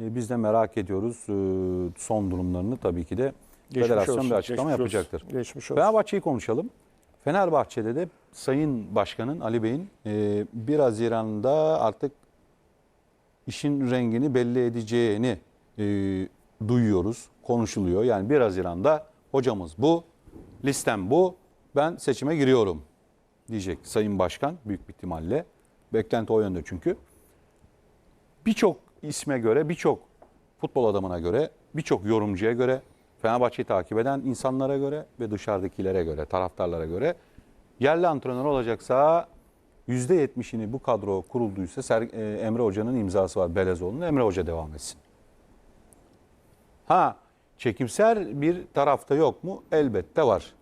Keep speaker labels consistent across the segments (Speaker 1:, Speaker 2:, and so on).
Speaker 1: E, Biz de merak ediyoruz e, son durumlarını tabii ki de
Speaker 2: Geçmiş
Speaker 1: federasyon
Speaker 2: olsun,
Speaker 1: bir açıklama
Speaker 2: geçmiş olsun.
Speaker 1: yapacaktır.
Speaker 2: Geçmiş olsun.
Speaker 1: Fenerbahçe'yi konuşalım. Fenerbahçe'de de Sayın Başkan'ın Ali Bey'in e, 1 Haziran'da artık işin rengini belli edeceğini e, duyuyoruz, konuşuluyor. Yani 1 Haziran'da hocamız bu, listem bu, ben seçime giriyorum diyecek Sayın Başkan büyük bir ihtimalle. Beklenti o yönde çünkü. Birçok isme göre, birçok futbol adamına göre, birçok yorumcuya göre, Fenerbahçe'yi takip eden insanlara göre ve dışarıdakilere göre, taraftarlara göre yerli antrenör olacaksa %70'ini bu kadro kurulduysa Ser- e, Emre Hoca'nın imzası var Belezoğlu'nun. Emre Hoca devam etsin. Ha çekimser bir tarafta yok mu? Elbette var.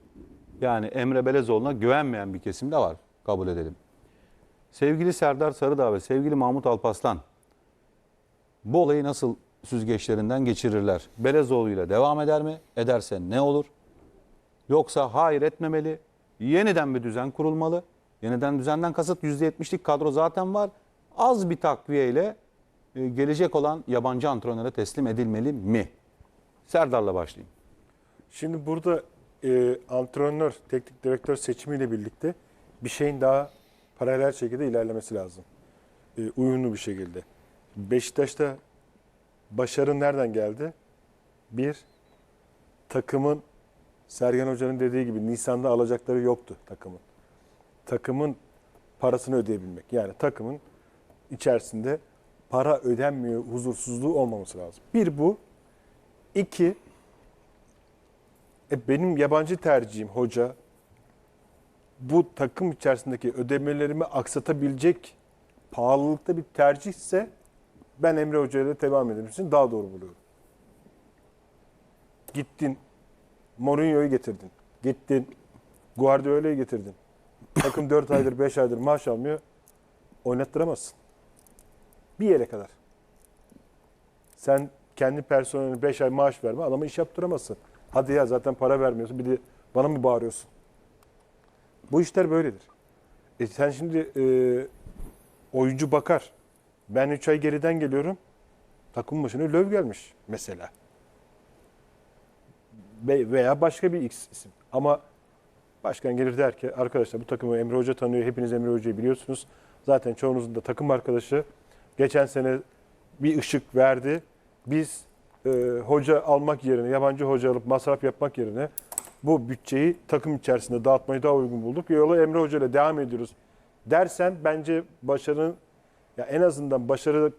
Speaker 1: Yani Emre Belezoğlu'na güvenmeyen bir kesim de var. Kabul edelim. Sevgili Serdar Sarıdağ ve sevgili Mahmut Alpaslan bu olayı nasıl süzgeçlerinden geçirirler? Belezoğlu ile devam eder mi? Ederse ne olur? Yoksa hayır etmemeli. Yeniden bir düzen kurulmalı. Yeniden düzenden kasıt %70'lik kadro zaten var. Az bir takviyeyle e, gelecek olan yabancı antrenöre teslim edilmeli mi? Serdar'la başlayayım.
Speaker 2: Şimdi burada e, antrenör, teknik direktör seçimiyle birlikte bir şeyin daha paralel şekilde ilerlemesi lazım. E, uyumlu bir şekilde. Beşiktaş'ta başarı nereden geldi? Bir, takımın Sergen Hoca'nın dediği gibi Nisan'da alacakları yoktu takımın. Takımın parasını ödeyebilmek. Yani takımın içerisinde para ödenmiyor, huzursuzluğu olmaması lazım. Bir bu. İki, e benim yabancı tercihim hoca bu takım içerisindeki ödemelerimi aksatabilecek pahalılıkta bir tercihse ben Emre Hoca ile devam için daha doğru buluyorum. Gittin Mourinho'yu getirdin. Gittin Guardiola'yı getirdin. Takım 4 aydır 5 aydır maaş almıyor. Oynattıramazsın. Bir yere kadar. Sen kendi personeline 5 ay maaş verme adama iş yaptıramazsın. Hadi ya zaten para vermiyorsun bir de bana mı bağırıyorsun? Bu işler böyledir. E sen şimdi e, oyuncu bakar. Ben 3 ay geriden geliyorum. Takım başına löv gelmiş mesela. Ve- Veya başka bir X isim. Ama başkan gelir der ki arkadaşlar bu takımı Emre Hoca tanıyor. Hepiniz Emre Hoca'yı biliyorsunuz. Zaten çoğunuzun da takım arkadaşı. Geçen sene bir ışık verdi. Biz e, hoca almak yerine, yabancı hoca alıp masraf yapmak yerine bu bütçeyi takım içerisinde dağıtmayı daha uygun bulduk. Yola Emre Hoca ile devam ediyoruz dersen bence başarının ya en azından başarı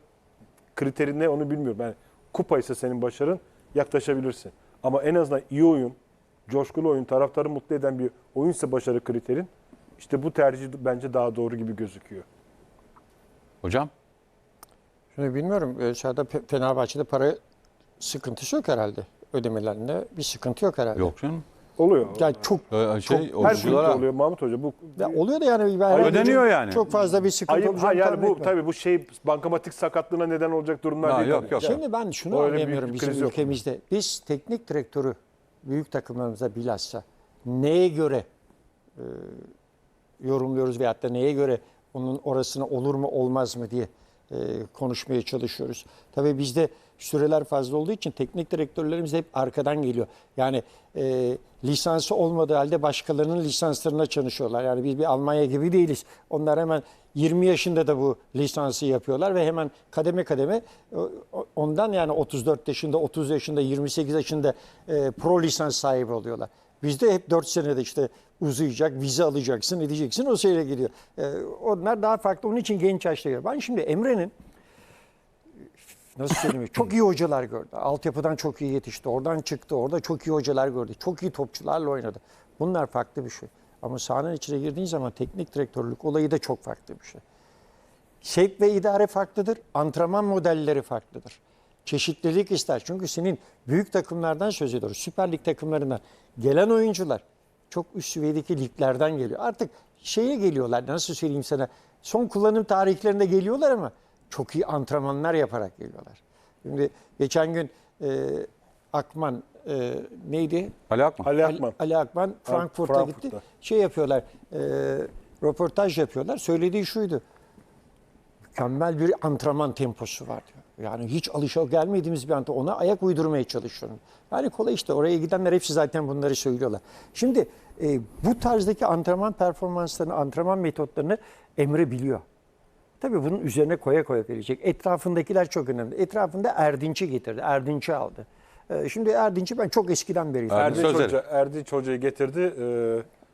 Speaker 2: kriteri ne onu bilmiyorum. Yani kupa ise senin başarın yaklaşabilirsin. Ama en azından iyi oyun, coşkulu oyun, taraftarı mutlu eden bir oyunsa başarı kriterin işte bu tercih bence daha doğru gibi gözüküyor.
Speaker 1: Hocam
Speaker 3: Şimdi bilmiyorum. e, Fe- Fenerbahçe'de para sıkıntısı yok herhalde. Ödemelerinde bir sıkıntı yok herhalde.
Speaker 1: yok canım.
Speaker 2: Oluyor.
Speaker 3: Yani çok
Speaker 1: Ee, şey,
Speaker 2: Her kulüpte
Speaker 1: oyunculara
Speaker 2: oluyor Mahmut Hoca. Bu
Speaker 3: ya oluyor da yani ben
Speaker 1: Ödeniyor yani.
Speaker 3: Çok fazla bir sıkıntı
Speaker 2: Ayıp ha
Speaker 3: olacağını
Speaker 2: yani
Speaker 3: tahmin
Speaker 2: bu
Speaker 3: etmiyorum.
Speaker 2: tabii bu şey bankamatik sakatlığına neden olacak durumlar
Speaker 1: Ha,
Speaker 2: değil.
Speaker 1: yok,
Speaker 2: tabii.
Speaker 1: yok.
Speaker 3: Şimdi ben şunu
Speaker 2: Öyle büyük
Speaker 3: anlayamıyorum
Speaker 2: bir
Speaker 3: bizim
Speaker 2: kriz yok.
Speaker 3: ülkemizde. Biz teknik direktörü büyük takımlarımızda bilhassa neye göre e, yorumluyoruz veyahut da neye göre onun orasına olur mu olmaz mı diye e, konuşmaya çalışıyoruz. Tabii bizde süreler fazla olduğu için teknik direktörlerimiz hep arkadan geliyor. Yani e, lisansı olmadığı halde başkalarının lisanslarına çalışıyorlar. Yani biz bir Almanya gibi değiliz. Onlar hemen 20 yaşında da bu lisansı yapıyorlar ve hemen kademe kademe e, ondan yani 34 yaşında, 30 yaşında, 28 yaşında e, pro lisans sahibi oluyorlar. Bizde hep 4 senede işte uzayacak, vize alacaksın, edeceksin o seyre gidiyor. E, onlar daha farklı. Onun için genç yaşta geliyor. Ben şimdi Emre'nin nasıl söyleyeyim çok iyi hocalar gördü. Altyapıdan çok iyi yetişti. Oradan çıktı. Orada çok iyi hocalar gördü. Çok iyi topçularla oynadı. Bunlar farklı bir şey. Ama sahanın içine girdiğin zaman teknik direktörlük olayı da çok farklı bir şey. Sevk ve idare farklıdır. Antrenman modelleri farklıdır. Çeşitlilik ister. Çünkü senin büyük takımlardan söz ediyoruz. Süper Lig takımlarından gelen oyuncular çok üst seviyedeki liglerden geliyor. Artık şeye geliyorlar nasıl söyleyeyim sana son kullanım tarihlerinde geliyorlar ama çok iyi antrenmanlar yaparak geliyorlar. Şimdi geçen gün e, Akman e, neydi?
Speaker 1: Ali Akman.
Speaker 2: Ali Akman.
Speaker 3: Ali Akman Frankfurt'a
Speaker 2: Frankfurt'ta.
Speaker 3: gitti. Şey yapıyorlar, e, röportaj yapıyorlar. Söylediği şuydu. Mükemmel bir antrenman temposu var diyor. Yani hiç alışa gelmediğimiz bir anda ona ayak uydurmaya çalışıyorum. Yani kolay işte oraya gidenler hepsi zaten bunları söylüyorlar. Şimdi e, bu tarzdaki antrenman performanslarını, antrenman metotlarını Emre biliyor. Tabii bunun üzerine koya koya gelecek. Etrafındakiler çok önemli. Etrafında Erdinç'i getirdi. Erdinç'i aldı. Ee, Şimdi Erdinç'i ben çok eskiden beri
Speaker 1: Erdinç
Speaker 2: Erdinç. Hoca, Erdinç Hoca'yı getirdi. E,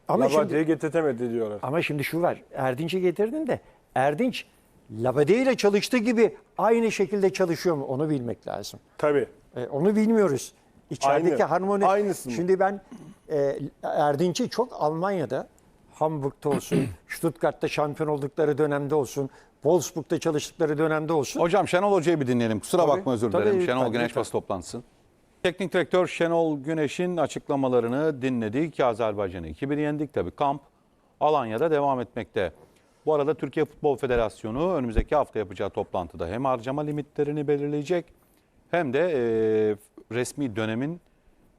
Speaker 3: Ama şimdi-
Speaker 2: getirtemedi diyorlar.
Speaker 3: Ama şimdi şu var. Erdinç'i getirdin de Erdinç Labade ile çalıştığı gibi aynı şekilde çalışıyor mu? Onu bilmek lazım.
Speaker 2: Tabii.
Speaker 3: E, onu bilmiyoruz. İçerideki
Speaker 2: Aynı.
Speaker 3: harmoni.
Speaker 2: Aynısı mı?
Speaker 3: Şimdi ben e, Erdinç'i çok Almanya'da, Hamburg'da olsun, Stuttgart'ta şampiyon oldukları dönemde olsun, Wolfsburg'da çalıştıkları dönemde olsun.
Speaker 1: Hocam Şenol Hoca'yı bir dinleyelim. Kusura
Speaker 3: Tabii,
Speaker 1: bakma özür
Speaker 3: tabii,
Speaker 1: dilerim.
Speaker 3: lütfen,
Speaker 1: Şenol Güneş
Speaker 3: lütfen.
Speaker 1: basın toplantısı. Teknik direktör Şenol Güneş'in açıklamalarını dinledik. Azerbaycan'ı 2-1 yendik tabii. Kamp Alanya'da devam etmekte. Bu arada Türkiye Futbol Federasyonu önümüzdeki hafta yapacağı toplantıda hem harcama limitlerini belirleyecek hem de e, resmi dönemin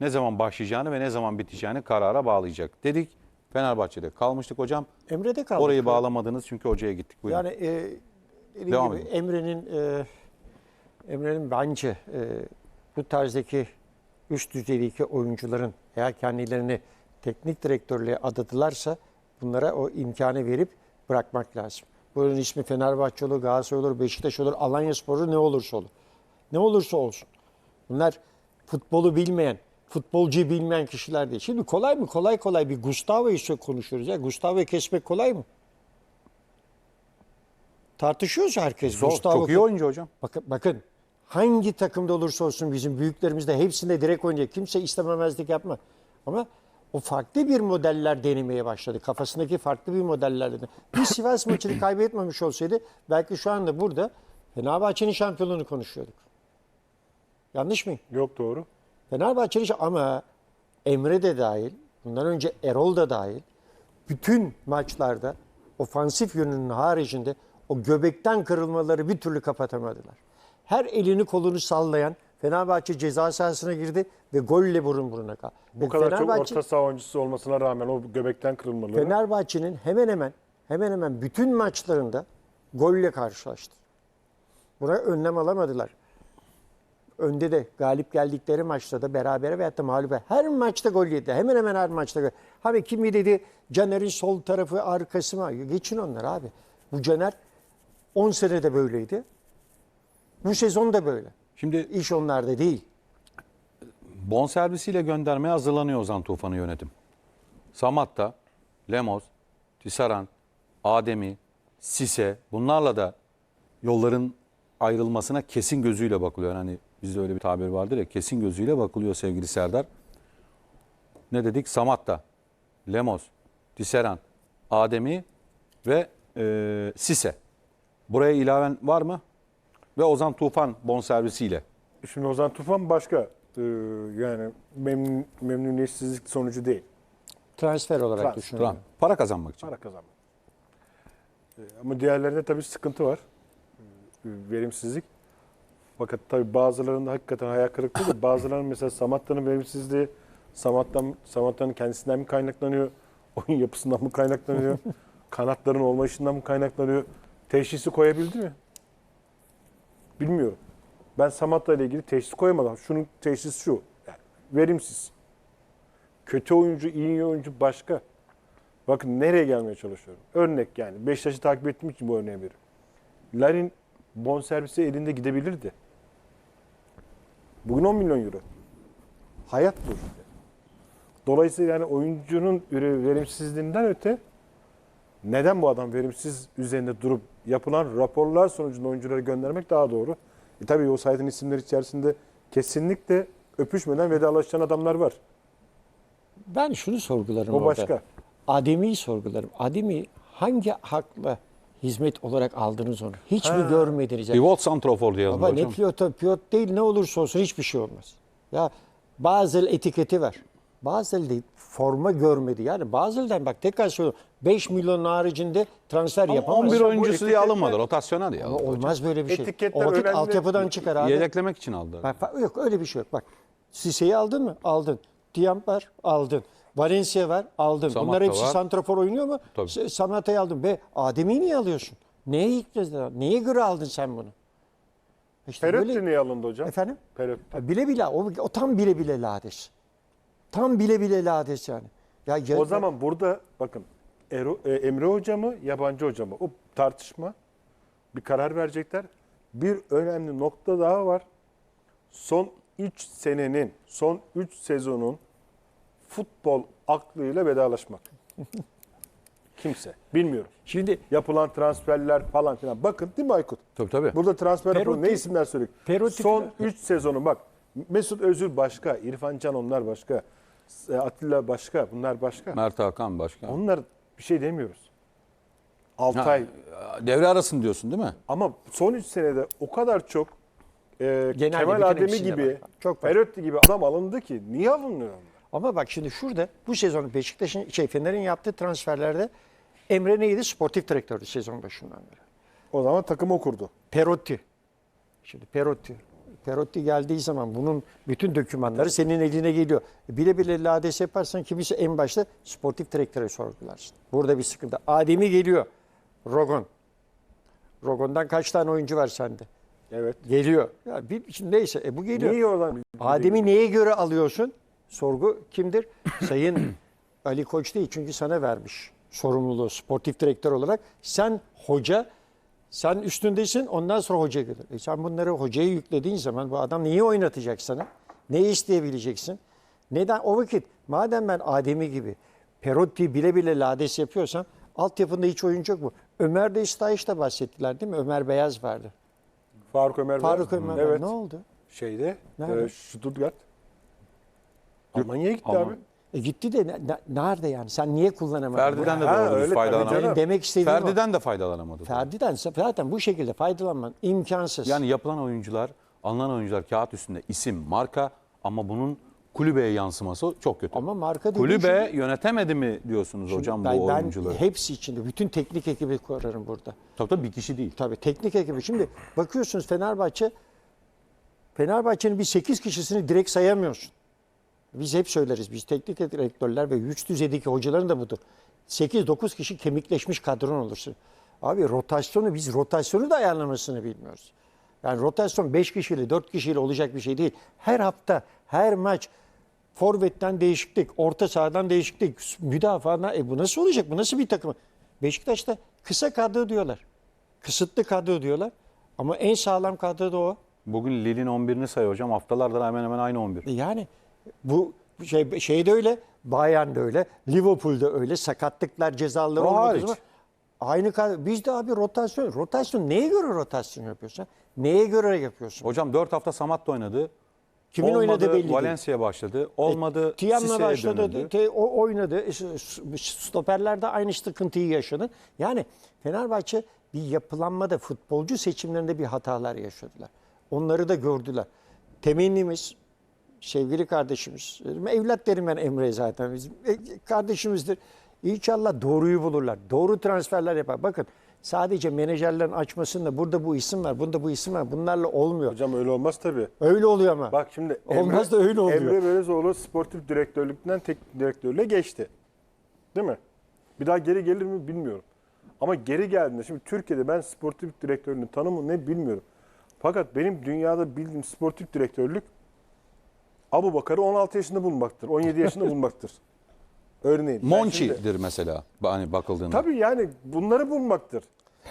Speaker 1: ne zaman başlayacağını ve ne zaman biteceğini karara bağlayacak dedik. Fenerbahçe'de kalmıştık hocam.
Speaker 3: Emre'de kaldı.
Speaker 1: Orayı bağlamadınız çünkü hocaya gittik. Buyurun.
Speaker 3: Yani e, dediğim gibi. Emre'nin e, Emre'nin bence e, bu tarzdaki üst düzeydeki oyuncuların eğer kendilerini teknik direktörlüğe adadılarsa bunlara o imkanı verip bırakmak lazım. Bunun ismi Fenerbahçe olur, Galatasaray olur, Beşiktaş olur, Alanya Sporu ne olursa olur. Ne olursa olsun. Bunlar futbolu bilmeyen, futbolcu bilmeyen kişiler değil. Şimdi kolay mı? Kolay kolay bir Gustavo'yu konuşuyoruz. Ya Gustavo'yu kesmek kolay mı? Tartışıyoruz herkes.
Speaker 1: Zor.
Speaker 3: Gustavo
Speaker 1: Çok iyi oyuncu hocam.
Speaker 3: Bakın, bakın hangi takımda olursa olsun bizim büyüklerimiz de hepsinde direkt oynayacak. Kimse istememezlik yapma. Ama o farklı bir modeller denemeye başladı. Kafasındaki farklı bir modeller dedi. Bir Sivas maçını kaybetmemiş olsaydı belki şu anda burada Fenerbahçe'nin şampiyonluğunu konuşuyorduk. Yanlış mıyım?
Speaker 2: Yok doğru.
Speaker 3: Fenerbahçe'nin ama Emre de dahil, bundan önce Erol da dahil bütün maçlarda ofansif yönünün haricinde o göbekten kırılmaları bir türlü kapatamadılar. Her elini kolunu sallayan Fenerbahçe ceza sahasına girdi ve golle burun buruna kaldı.
Speaker 2: Bu
Speaker 3: Ve
Speaker 2: kadar
Speaker 3: Fenerbahçe-
Speaker 2: çok orta saha oyuncusu olmasına rağmen o göbekten kırılmaları.
Speaker 3: Fenerbahçe'nin hemen hemen hemen hemen bütün maçlarında golle karşılaştı. Buna önlem alamadılar. Önde de galip geldikleri maçta da berabere veyahut da mağlup her maçta gol yedi. Hemen hemen her maçta gol. Abi kimi dedi Caner'in sol tarafı arkası mı? Geçin onlar abi. Bu Caner 10 senede böyleydi. Bu sezon da böyle.
Speaker 1: Şimdi
Speaker 3: İş onlarda değil.
Speaker 1: bonservisiyle göndermeye hazırlanıyor Ozan Tufan'ı yönetim. Samatta, Lemos, Tissaran, Ademi, Sise bunlarla da yolların ayrılmasına kesin gözüyle bakılıyor. Hani bizde öyle bir tabir vardır ya kesin gözüyle bakılıyor sevgili Serdar. Ne dedik? Samatta, Lemos, Tisseran, Ademi ve e, Sise. Buraya ilaven var mı? Ve Ozan Tufan bonservisiyle.
Speaker 2: Şimdi Ozan Tufan başka. Ee, yani memnun, memnuniyetsizlik sonucu değil.
Speaker 3: Transfer olarak
Speaker 2: Transfer.
Speaker 3: düşünüyorum.
Speaker 1: Tamam. Para kazanmak için.
Speaker 2: Para kazanmak. Ee, ama diğerlerinde tabii sıkıntı var. Ee, verimsizlik. Fakat tabii bazılarında hakikaten hayal kırıklığı da bazılarının mesela Samatta'nın verimsizliği Samatta'nın Samatta'nın kendisinden mi kaynaklanıyor? Oyun yapısından mı kaynaklanıyor? Kanatların olmayışından mı kaynaklanıyor? Teşhisi koyabildi mi? Bilmiyorum. Ben Samatta ile ilgili teşhis koyamadım. Şunun teşhisi şu. Yani verimsiz. Kötü oyuncu, iyi oyuncu başka. Bakın nereye gelmeye çalışıyorum. Örnek yani. Beşiktaş'ı takip ettiğim için bu örneği veriyorum. Larin bonservisi elinde gidebilirdi. Bugün 10 milyon euro. Hayat bu. Dolayısıyla yani oyuncunun verimsizliğinden öte neden bu adam verimsiz üzerinde durup yapılan raporlar sonucunda oyuncuları göndermek daha doğru. E tabii o saydığın isimler içerisinde kesinlikle öpüşmeden vedalaşan adamlar var.
Speaker 3: Ben şunu sorgularım
Speaker 2: O
Speaker 3: orada.
Speaker 2: başka.
Speaker 3: Adem'i sorgularım. Adem'i hangi hakla hizmet olarak aldınız onu? Hiç mi görmediniz?
Speaker 1: Pivot Santrofor diye
Speaker 3: baba
Speaker 1: hocam.
Speaker 3: ne pilot, pilot değil ne olursa olsun hiçbir şey olmaz. Ya Basel etiketi var. Basel değil forma görmedi. Yani Basel'den bak tekrar söylüyorum 5 milyon haricinde transfer yapamaz.
Speaker 1: 11
Speaker 2: Bu
Speaker 1: oyuncusu diye alınmadı. Rotasyona diye
Speaker 3: Ama olmaz böyle bir şey.
Speaker 2: Etiketler
Speaker 3: o vakit
Speaker 2: önemli.
Speaker 3: altyapıdan çıkar abi.
Speaker 1: Yedeklemek için aldı.
Speaker 3: Bak, bak, yok öyle bir şey yok. Bak Sise'yi aldın mı? Aldın. Tiamp var? Aldın. Valencia var? Aldın.
Speaker 1: Samatta
Speaker 3: Bunlar hepsi
Speaker 1: var.
Speaker 3: santrafor oynuyor mu?
Speaker 1: Tabii.
Speaker 3: S- Samatta'yı aldın. Be Adem'i niye alıyorsun? Neye, yıkacağız? Neye göre aldın sen bunu? İşte
Speaker 2: Perotti
Speaker 3: böyle-
Speaker 2: niye alındı hocam?
Speaker 3: Efendim?
Speaker 2: Perotti.
Speaker 3: Ya Bile bile o, o tam bile bile lades. Tam bile bile lades yani. Ya, ya-
Speaker 2: O zaman burada bakın Ero- e, Emre Hoca mı yabancı hoca mı? O tartışma. Bir karar verecekler. Bir önemli nokta daha var. Son 3 senenin, son 3 sezonun futbol aklıyla vedalaşmak. Kimse. Bilmiyorum.
Speaker 3: şimdi
Speaker 2: Yapılan transferler falan filan. Bakın değil mi Aykut?
Speaker 1: Tabii tabii.
Speaker 2: Burada transfer yapılan ne isimler söyledik? Son
Speaker 3: falan.
Speaker 2: 3 sezonu bak. Mesut Özil başka, İrfan Can onlar başka, Atilla başka, bunlar başka.
Speaker 1: Mert Hakan başkan.
Speaker 2: Onlar bir şey demiyoruz.
Speaker 1: Ha,
Speaker 2: Altay.
Speaker 1: devre arasın diyorsun değil mi?
Speaker 2: Ama son 3 senede o kadar çok e,
Speaker 3: Genelde
Speaker 2: Kemal
Speaker 3: bütün
Speaker 2: Ademi
Speaker 3: hepsinde
Speaker 2: gibi,
Speaker 3: var. Çok var.
Speaker 2: Perotti gibi adam alındı ki. Niye alınıyor onlar?
Speaker 3: ama bak şimdi şurada bu sezon Beşiktaş'ın şey Fener'in yaptığı transferlerde Emre neydi? Sportif direktördü sezon başından beri.
Speaker 2: O zaman takımı kurdu.
Speaker 3: Perotti. Şimdi Perotti. Perotti geldiği zaman bunun bütün dokümanları senin eline geliyor. Bile bile lades yaparsan kimisi en başta sportif direktöre sorgularsın. Burada bir sıkıntı. Ademi geliyor. Rogon. Rogon'dan kaç tane oyuncu var sende?
Speaker 2: Evet.
Speaker 3: Geliyor. Ya bir, şimdi neyse e bu geliyor.
Speaker 2: Niye oradan?
Speaker 3: Adem'i neye göre alıyorsun? Sorgu kimdir? Sayın Ali Koç değil çünkü sana vermiş sorumluluğu sportif direktör olarak. Sen hoca, sen üstündesin ondan sonra hoca gelir. E sen bunları hocaya yüklediğin zaman bu adam neyi oynatacak sana? Neyi isteyebileceksin? Neden? O vakit madem ben Adem'i gibi Perotti bile bile lades yapıyorsam altyapında hiç oyuncu yok mu? Ömer de İstahiç'te bahsettiler değil mi? Ömer Beyaz vardı.
Speaker 2: Faruk Ömer
Speaker 3: Faruk. Ömer Beyaz.
Speaker 2: Evet.
Speaker 3: Ne oldu?
Speaker 2: Şeyde,
Speaker 3: Nerede?
Speaker 2: e, Stuttgart. Almanya'ya gitti
Speaker 1: Alman-
Speaker 2: abi.
Speaker 3: E gitti de ne- ne- nerede yani? Sen niye kullanamadın?
Speaker 1: Ferdi'den de
Speaker 2: Ha,
Speaker 1: doğru
Speaker 2: öyle tabii
Speaker 1: faydalanamadı.
Speaker 2: canım.
Speaker 3: Demek istediğim.
Speaker 1: Ferdi'den de faydalanamadı.
Speaker 3: Ferdi'den zaten bu şekilde faydalanman imkansız.
Speaker 1: Yani yapılan oyuncular, alınan oyuncular kağıt üstünde isim, marka ama bunun kulübeye yansıması çok kötü.
Speaker 3: ama marka dediğin
Speaker 1: Kulübe
Speaker 3: şey-
Speaker 1: yönetemedi mi diyorsunuz hocam bu
Speaker 3: ben
Speaker 1: oyuncuları?
Speaker 3: hepsi içinde bütün teknik ekibi kurarım burada.
Speaker 1: Tabii tabii bir kişi değil.
Speaker 3: Tabii teknik ekibi. Şimdi bakıyorsunuz Fenerbahçe Fenerbahçe'nin bir 8 kişisini direkt sayamıyorsun. Biz hep söyleriz. Biz teknik direktörler ve güç düzeydeki hocaların da budur. 8-9 kişi kemikleşmiş kadron olursun. Abi rotasyonu biz rotasyonu da ayarlamasını bilmiyoruz. Yani rotasyon 5 kişiyle 4 kişiyle olacak bir şey değil. Her hafta, her maç forvetten değişiklik, orta sahadan değişiklik, müdafaana e bu nasıl olacak? Bu nasıl bir takım? Beşiktaş'ta kısa kadro diyorlar. Kısıtlı kadro diyorlar. Ama en sağlam kadro da o.
Speaker 1: Bugün Lille'in 11'ini say hocam. Haftalardır hemen hemen aynı 11.
Speaker 3: E Yani bu şey şeyde öyle, Bayern'de öyle, Liverpool'da öyle sakatlıklar, cezalar olmadığı zaman aynı kadro. Biz de abi rotasyon, rotasyon neye göre rotasyon yapıyorsun? Neye göre yapıyorsun?
Speaker 1: Hocam 4 hafta Samat da oynadı.
Speaker 3: Kimin
Speaker 1: Olmadı,
Speaker 3: oynadığı belli.
Speaker 1: Valencia başladı. Olmadı.
Speaker 3: Tiam'la
Speaker 1: Sise'ye
Speaker 3: başladı, te- o oynadı. E, s- s- Stoperlerde aynı sıkıntıyı yaşadı. Yani Fenerbahçe bir yapılanmada futbolcu seçimlerinde bir hatalar yaşadılar. Onları da gördüler. Temennimiz sevgili kardeşimiz, evlat derim ben Emre zaten bizim e, kardeşimizdir. İnşallah doğruyu bulurlar. Doğru transferler yapar. Bakın sadece menajerlerin açmasında burada bu isim var, bunda bu isim var. Bunlarla olmuyor.
Speaker 2: Hocam öyle olmaz tabii.
Speaker 3: Öyle oluyor ama.
Speaker 2: Bak şimdi
Speaker 3: Olmaz da öyle oluyor.
Speaker 2: Emre Belözoğlu sportif direktörlükten teknik direktörlüğe geçti. Değil mi? Bir daha geri gelir mi bilmiyorum. Ama geri geldiğinde şimdi Türkiye'de ben sportif direktörlüğün tanımı ne bilmiyorum. Fakat benim dünyada bildiğim sportif direktörlük Abu Bakar'ı 16 yaşında bulmaktır. 17 yaşında bulmaktır. Örneğin. Ben şimdi-
Speaker 1: Monchi'dir mesela hani bakıldığında.
Speaker 2: Tabii yani bunları bulmaktır.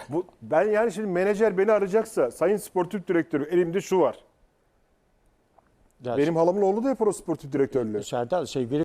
Speaker 2: Bu, ben yani şimdi menajer beni arayacaksa sayın sportif direktörü elimde şu var.
Speaker 3: Ya
Speaker 2: Benim halamın oğlu da yapar o sportif direktörlüğü.
Speaker 3: Serdar sevgili